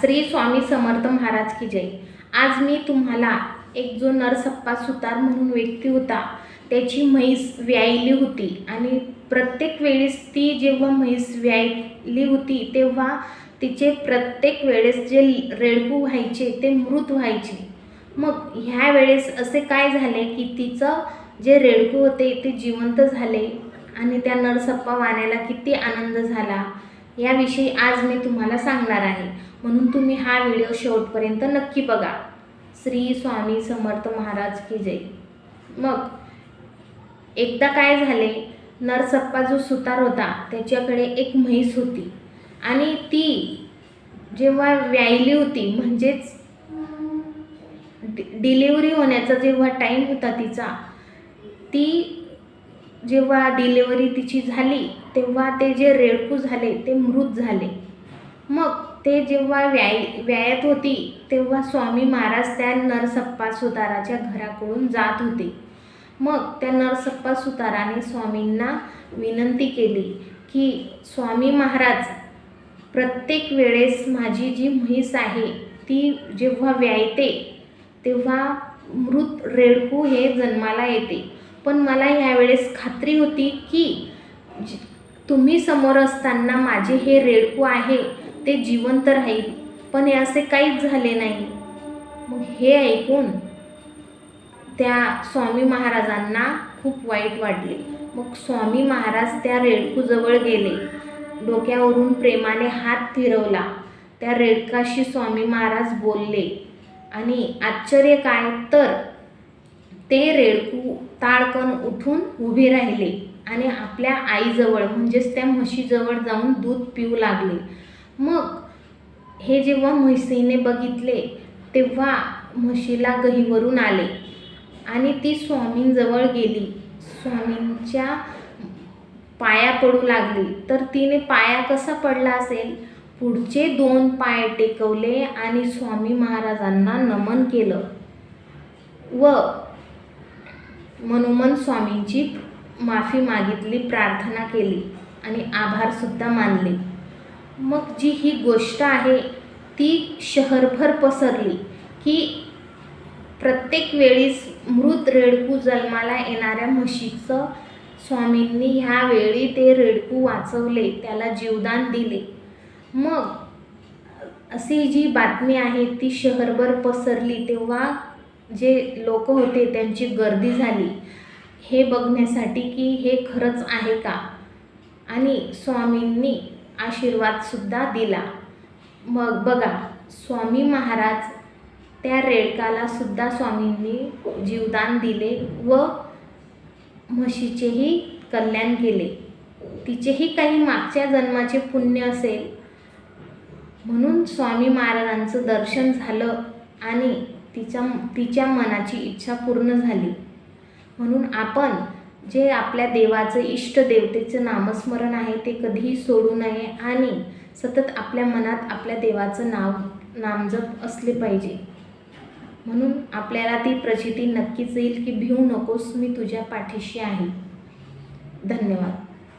श्री स्वामी समर्थ महाराज की जय. आज मी तुम्हाला एक जो नरसप्पा सुतार म्हणून व्यक्ती होता त्याची म्हैस व्यायली होती आणि प्रत्येक वेळेस ती जेव्हा म्हैस व्यायली होती तेव्हा तिचे प्रत्येक वेळेस जे रेडकू व्हायचे ते मृत व्हायचे. मग ह्या वेळेस असे काय झाले की तिचं जे रेडकू होते ते जिवंत झाले आणि त्या नरसप्पा वाण्याला किती आनंद झाला याविषयी आज मी तुम्हाला सांगणार आहे. म्हणून तुम्ही हा व्हिडिओ शेवटपर्यंत नक्की बघा. श्री स्वामी समर्थ महाराज की जय. मग एकदा काय झाले? नरसप्पा जो सुतार होता त्याच्याकडे एक म्हैस होती. आणि ती जेव्हा व्यायली होती म्हणजेच डि डिलिव्हरी होण्याचा जेव्हा टाईम होता तिचा ती जेव्हा डिलेवरी तिची झाली तेव्हा ते जे रेडकू झाले ते मृत झाले. मग ते जेव्हा व्याय व्यायात होती तेव्हा स्वामी महाराज त्या नरसप्पा सुताराच्या घराकडून जात होते. मग त्या नरसप्पा सुताराने स्वामींना विनंती केली की स्वामी महाराज प्रत्येक वेळेस माझी जी म्हैस आहे ती जेव्हा व्यायते तेव्हा मृत रेडकू हे जन्माला येते. पण मला ह्यावेळेस खात्री होती की तुम्ही समोर असताना माझे हे रेडकू आहे ते जिवंत राहील. पण हे असे काहीच झाले नाही. मग हे ऐकून त्या स्वामी महाराजांना खूप वाईट वाटले. मग स्वामी महाराज त्या रेडकूजवळ गेले. डोक्यावरून प्रेमाने हात फिरवला. त्या रेडकाशी स्वामी महाराज बोलले आणि आश्चर्य काय तर ते रेडकू ताळकन उठून उभे राहिले आणि आपल्या आईजवळ म्हणजेच त्या म्हशीजवळ जाऊन दूध पिऊ लागले. मग हे जेव्हा म्हशीने बघितले तेव्हा म्हशीला गहीवरून आले. आणि ती स्वामींजवळ गेली. स्वामींच्या पाया पडू लागली. तर तिने पाया कसा पडला असेल? पुढचे दोन पाय टेकवले आणि स्वामी महाराजांना नमन केलं. व मनोमन स्वामींची माफी मागितली प्रार्थना केली आणि आभारसुद्धा मानले. मग जी ही गोष्ट आहे ती शहरभर पसरली की प्रत्येक वेळीस मृत रेडकू जन्माला येणाऱ्या म्हशीचं स्वामींनी ह्या वेळी ते रेडकू वाचवले त्याला जीवदान दिले. मग अशी जी बातमी आहे ती शहरभर पसरली तेव्हा जे लोक होते त्यांची गर्दी झाली. हे बघण्यासाठी की हे खरंच आहे का? आणि स्वामींनी आशीर्वादसुद्धा दिला. मग बघा स्वामी महाराज त्या रेडकालासुद्धा स्वामींनी जीवदान दिले व म्हशीचेही कल्याण केले. तिचेही काही मागच्या जन्माचे पुण्य असेल. म्हणून स्वामी महाराजांचं दर्शन झालं आणि तिच्या तिच्या मनाची इच्छा पूर्ण झाली. म्हणून आपण जे आपल्या देवाचं इष्ट देवतेचं नामस्मरण आहे ते कधीही सोडू नये आणि सतत आपल्या मनात आपल्या देवाचं नाव नामजप असले पाहिजे. म्हणून आपल्याला ती प्रचिती नक्कीच येईल की भिवू नकोस मी तुझ्या पाठीशी आहे. धन्यवाद.